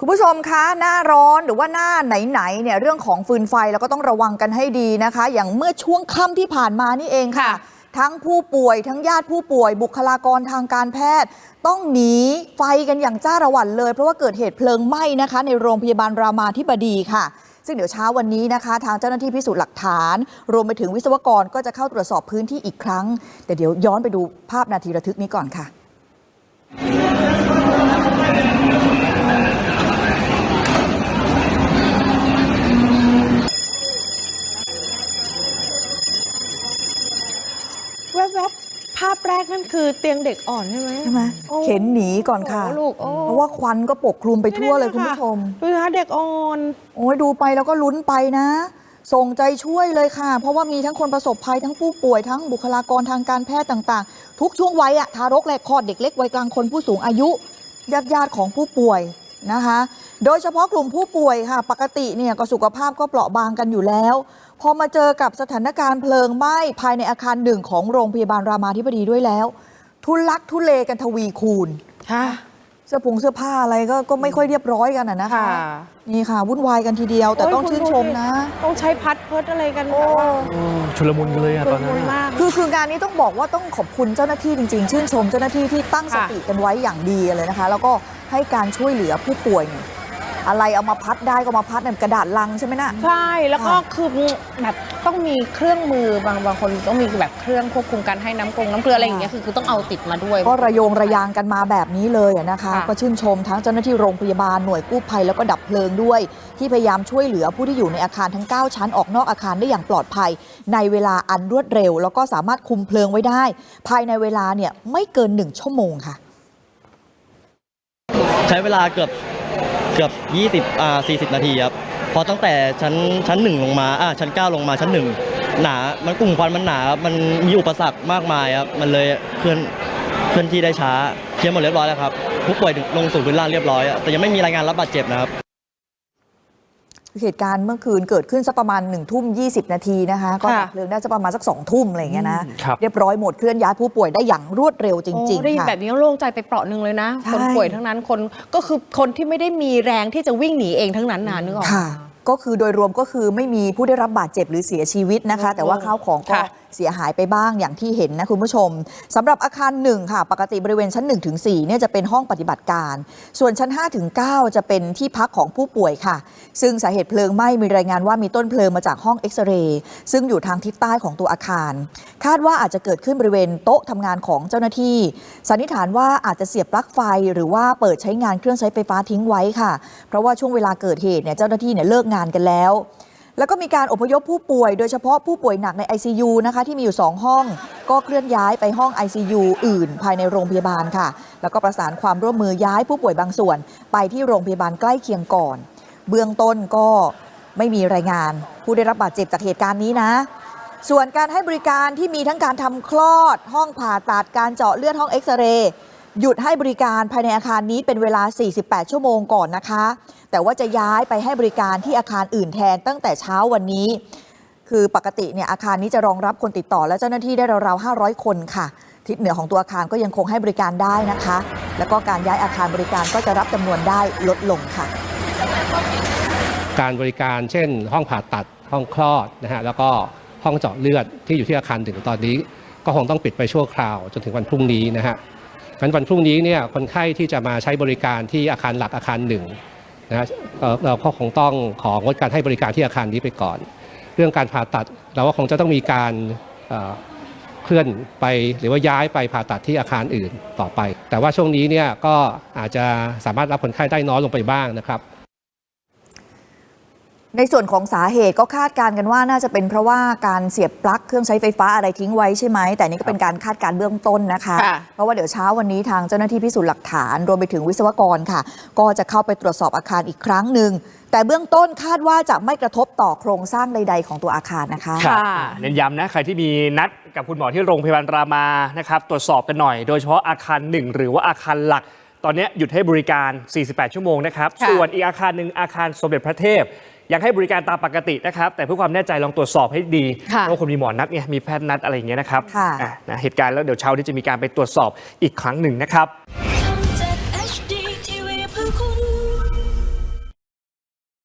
คุณผู้ชมคะหน้าร้อนหรือว่าหน้าไหนๆเนี่ยเรื่องของฟืนไฟเราก็ต้องระวังกันให้ดีนะคะ อย่างเมื่อช่วงค่ำที่ผ่านมานี่เองค่ะค่ะทั้งผู้ป่วยทั้งญาติผู้ป่วยบุคลากรทางการแพทย์ ต้องหนีไฟกันอย่างจ้าระหวันเลย เพราะว่าเกิดเหตุเพลิงไหม้นะคะ ในโรงพยาบาลรามาธิบดีค่ะซึ่งเดี๋ยวเช้าวันนี้นะคะ ทางเจ้าหน้าที่พิสูจน์หลักฐาน รวมไปถึงวิศวกรก็จะเข้าตรวจสอบพื้นที่อีกครั้งแต่เดี๋ยวย้อนไปดูภาพนาทีระทึกนี้ก่อนค่ะ แวบๆภาพแรกนั่นคือเตียงเด็กอ่อนใช่ไหมใช่ไหมโอ้เข็นหนีก่อนค่ะ โลูกโอ้เพราะว่าควันก็ปกคลุมไปทั่วเลยคุณผู้ชม ดูนะคะเด็กอ่อน โอ้ยดูไปแล้วก็ลุ้นไปนะ ส่งใจช่วยเลยค่ะ เพราะว่ามีทั้งคนประสบภัยทั้งผู้ป่วยทั้งบุคลากรทางการแพทย์ต่างๆ ทุกช่วงวัยอะทารกแรกคลอดเด็กเล็กวัยกลางคนผู้สูงอายุญาติญาติๆของผู้ป่วย นะคะ โดยเฉพาะกลุ่มผู้ป่วยค่ะ ปกติเนี่ยก็สุขภาพก็เปราะบางกันอยู่แล้ว พอมาเจอกับสถานการณ์เพลิงไหม้ภายในอาคารหนึ่งของโรงพยาบาลรามาธิบดีด้วยแล้ว ทุลักทุเลกันทวีคูณค่ะ เสื้อผงเสื้อผ้าอะไรก็ก็ไม่ค่อยเรียบร้อยกันอะนะคะค่ะนี่ค่ะ วุ่นวายกันทีเดียว แต่โอ้ยต้องคุณชื่นดูชมสินะ ต้องใช้พัดเพิดอะไรกันโอ้แบบว่าโอ้ชุลมุนกันเลยอะตอนนั้นชุลมุอะมากคือคืองานนี้ต้องบอกว่าต้องขอบคุณเจ้าหน้าที่จริง ๆ ชื่นชมเจ้าหน้าที่ที่ตั้งสค่ะติกันไว้อย่างดีเลยนะคะ แล้วก็ให้การช่วยเหลือผู้ป่วยเนี่ย อะไรเอามาพัดได้ก็มาพัดเนี่ยกระดาษลังใช่ไหมน่ะ ใช่ แล้วก็ค่ะคือแบบต้องมีเครื่องมือบางบางคนต้องมีแบบเครื่องควบคุมการให้น้ำกรงน้ำเกลืออะไรอย่างเงี้ยคือคือต้องเอาติดมาด้วย ก็ระโยงระยางกันมาแบบนี้เลยอะนะคะ ค่ะ ก็ชื่นชมทั้งเจ้าหน้าที่โรงพยาบาลหน่วยกู้ภัยแล้วก็ดับเพลิงด้วย ที่พยายามช่วยเหลือผู้ที่อยู่ในอาคารทั้ง 9 ชั้นออกนอกอาคารได้อย่างปลอดภัย ในเวลาอันรวดเร็ว แล้วก็สามารถคุมเพลิงไว้ได้ ภายในเวลาเนี่ยไม่เกิน 1 ชั่วโมงค่ะ ใช้เวลาเกือบ เกือบ 20อ่า40 นาทีครับเพอตั้งแต่ชั้นชั้นหนึ่งลงมาอ่าชั้น 9 ลงมาชั้นหนึ่งหนา มันกลุ่มควันมันหนา มันมีอุปสรรคมากมายครับ มันเลยเคลื่อนเคลื่อนที่ได้ช้า เคลียร์หมดเรียบร้อยแล้วครับ ผู้ป่วยลงสู่พื้นล่างเรียบร้อย แต่ยังไม่มีรายงานรับบาดเจ็บนะครับ เหตุการณ์เมื่อคืนเกิดขึ้นสักประมาณ1นึ่ทุ่มยีนาทีนะคะ ก็ค่ะดับเพลิงได้สักประมาณสักสองทุ่มอะไรอย่างเงี้ยนะครับเรียบร้อยหมดเคลื่อนย้ายผู้ป่วยได้อย่างรวดเร็วจริงโอ้ได้ยินๆค่ะแบบนี้ก็โล่งใจไปเปราะหนึ่งเลยนะใช่คนป่วยทั้งนั้นคนก็คือคนที่ไม่ได้มีแรงที่จะวิ่งหนีเองทั้งนั้นนะนึกออกค่ะก็คือโดยรวมก็คือไม่มีผู้ได้รับบาดเจ็บหรือเสียชีวิตนะคะ แต่ว่าข้าวของก็ค่ะ เสียหายไปบ้างอย่างที่เห็นนะคุณผู้ชมสำหรับอาคารหนึ่งค่ะ ปกติบริเวณชั้น1ถึง4เนี่ยจะเป็นห้องปฏิบัติการ ส่วนชั้น5ถึง9จะเป็นที่พักของผู้ป่วยค่ะ ซึ่งสาเหตุเพลิงไหม้มีรายงานว่ามีต้นเพลิงมาจากห้องเอ็กซเรย์ซึ่งอยู่ทางทิศใต้ของตัวอาคาร คาดว่าอาจจะเกิดขึ้นบริเวณโต๊ะทำงานของเจ้าหน้าที่สันนิษฐานว่าอาจจะเสียบปลั๊กไฟ หรือว่าเปิดใช้งานเครื่องใช้ไฟฟ้าทิ้งไว้ค่ะ เพราะว่าช่วงเวลาเกิดเหตุเนี่ยเจ้าหน้าที่เนี่ยเลิกงานกันแล้ว แล้วก็มีการอพยพผู้ป่วย โดยเฉพาะผู้ป่วยหนักใน ICU นะคะที่มีอยู่ 2 ห้อง ก็เคลื่อนย้ายไปห้อง ICU อื่น ภายในโรงพยาบาลค่ะ แล้วก็ประสานความร่วมมือย้ายผู้ป่วยบางส่วน ไปที่โรงพยาบาลใกล้เคียงก่อน เบื้องต้นก็ไม่มีรายงาน ผู้ได้รับบาดเจ็บจากเหตุการณ์นี้นะ ส่วนการให้บริการที่มีทั้งการทำคลอด ห้องผ่าตัดการเจาะเลือดห้องเอ็กซเรย์ หยุดให้บริการภายในอาคารนี้เป็นเวลา 48 ชั่วโมงก่อนนะคะ แต่ว่าจะย้ายไปให้บริการที่อาคารอื่นแทนตั้งแต่เช้าวันนี้ คือปกติเนี่ยอาคารนี้จะรองรับคนติดต่อและเจ้าหน้าที่ได้ราวๆ 500 คนค่ะ ทิศเหนือของตัวอาคารก็ยังคงให้บริการได้นะคะ แล้วก็การย้ายอาคารบริการก็จะรับจำนวนได้ลดลงค่ะ การบริการเช่น ห้องผ่าตัดห้องคลอดนะฮะแล้วก็ห้องเจาะเลือดที่อยู่ที่อาคารถึงตอนนี้ ก็คงต้องปิดไปชั่วคราวจนถึงวันพรุ่งนี้นะฮะ งั้นวันพรุ่งนี้เนี่ยคนไข้ที่จะมาใช้บริการที่อาคารหลักอาคารหนึ่งนะเอ่อเราก็คงต้องของงดการให้บริการที่อาคารนี้ไปก่อน เรื่องการผ่าตัดเราก็คงจะต้องมีการเคลื่อนไปหรือว่าย้ายไปผ่าตัดที่อาคารอื่นต่อไป แต่ว่าช่วงนี้เนี่ยก็อาจจะสามารถรับคนไข้ได้น้อยลงไปบ้างนะครับ ในส่วนของสาเหตุก็คาดการณ์กันว่าน่าจะเป็นเพราะว่าการเสียบปลั๊กเครื่องใช้ไฟฟ้าอะไรทิ้งไว้ใช่ไหม แต่นี่ก็เป็นการคาดการณ์เบื้องต้นนะคะค่ะเพราะว่าเดี๋ยวเช้าวันนี้ทางเจ้าหน้าที่พิสูจน์หลักฐานรวมไปถึงวิศวกรค่ะ ก็จะเข้าไปตรวจสอบอาคารอีกครั้งหนึ่งแต่เบื้องต้นคาดว่าจะไม่กระทบต่อโครงสร้างใด ๆ ของตัวอาคารนะคะครับค่ะเน้นย้ำนะใครที่มีนัดกับคุณหมอที่โรงพยาบาลรามานะครับตรวจสอบกันหน่อย โดยเฉพาะอาคาร 1 หรือว่าอาคารหลัก ตอนนี้หยุดให้บริการ 48 ชั่วโมงนะครับค่ะส่วนอีกอาคารหนึ่งอาคารสมเด็จพระเทพ ยังให้บริการตามปกตินะครับ แต่เพื่อความแน่ใจลองตรวจสอบให้ดีค่ะเพราะว่าคนมีหมอนัดไงมีแพทย์นัดอะไรอย่างเงี้ยนะครับค่ะอะนะเหตุการณ์แล้วเดี๋ยวเช้านี้จะมีการไปตรวจสอบอีกครั้งหนึ่งนะครับ